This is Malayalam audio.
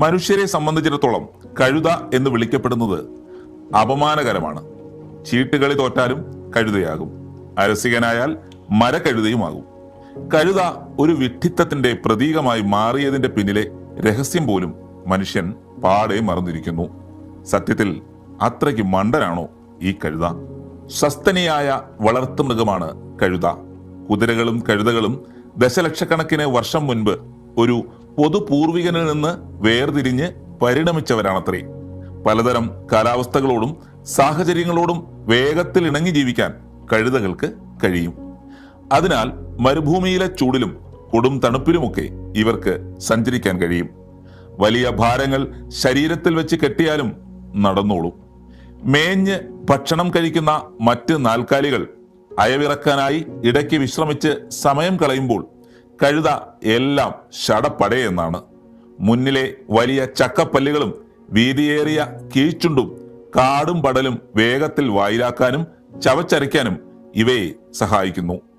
മനുഷ്യരെ സംബന്ധിച്ചിടത്തോളം കഴുത എന്ന് വിളിക്കപ്പെടുന്നത് അപമാനകരമാണ്. ചീട്ടുകളി തോറ്റാലും കഴുതയാകും. അരസികനായാൽ മരക്കഴുതയുമാകും. കഴുത ഒരു വിഡ്ഢിത്തത്തിന്റെ പ്രതീകമായി മാറിയതിന്റെ പിന്നിലെ രഹസ്യം പോലും മനുഷ്യൻ പാടെ മറന്നിരിക്കുന്നു. സത്യത്തിൽ അത്രയ്ക്ക് മണ്ടനാണോ ഈ കഴുത? സസ്തനിയായ വളർത്തു മൃഗമാണ് കഴുത. കുതിരകളും കഴുതകളും ദശലക്ഷക്കണക്കിന് വർഷം മുൻപ് ഒരു പൊതുപൂർവികനിൽ നിന്ന് വേർതിരിഞ്ഞ് പരിണമിച്ചവരാണത്രേ. പലതരം കാലാവസ്ഥകളോടും സാഹചര്യങ്ങളോടും വേഗത്തിൽ ഇണങ്ങി ജീവിക്കാൻ കഴുതകൾക്ക് കഴിയും. അതിനാൽ മരുഭൂമിയിലെ ചൂടിലും കൊടും തണുപ്പിലുമൊക്കെ ഇവർക്ക് സഞ്ചരിക്കാൻ കഴിയും. വലിയ ഭാരങ്ങൾ ശരീരത്തിൽ വെച്ച് കെട്ടിയാലും നടന്നോളും. മേഞ്ഞ് ഭക്ഷണം കഴിക്കുന്ന മറ്റ് നാൽക്കാലികൾ അയവിറക്കാനായി ഇടയ്ക്ക് വിശ്രമിച്ച് സമയം കളയുമ്പോൾ കഴുത എല്ലാം ഷടപ്പടേ എന്നാണ്. മുന്നിലെ വലിയ ചക്കപ്പല്ലുകളും വീതിയേറിയ കീഴ്ചുണ്ടും കാടും പടലും വേഗത്തിൽ വായിലാക്കാനും ചവച്ചരയ്ക്കാനും ഇവയെ സഹായിക്കുന്നു.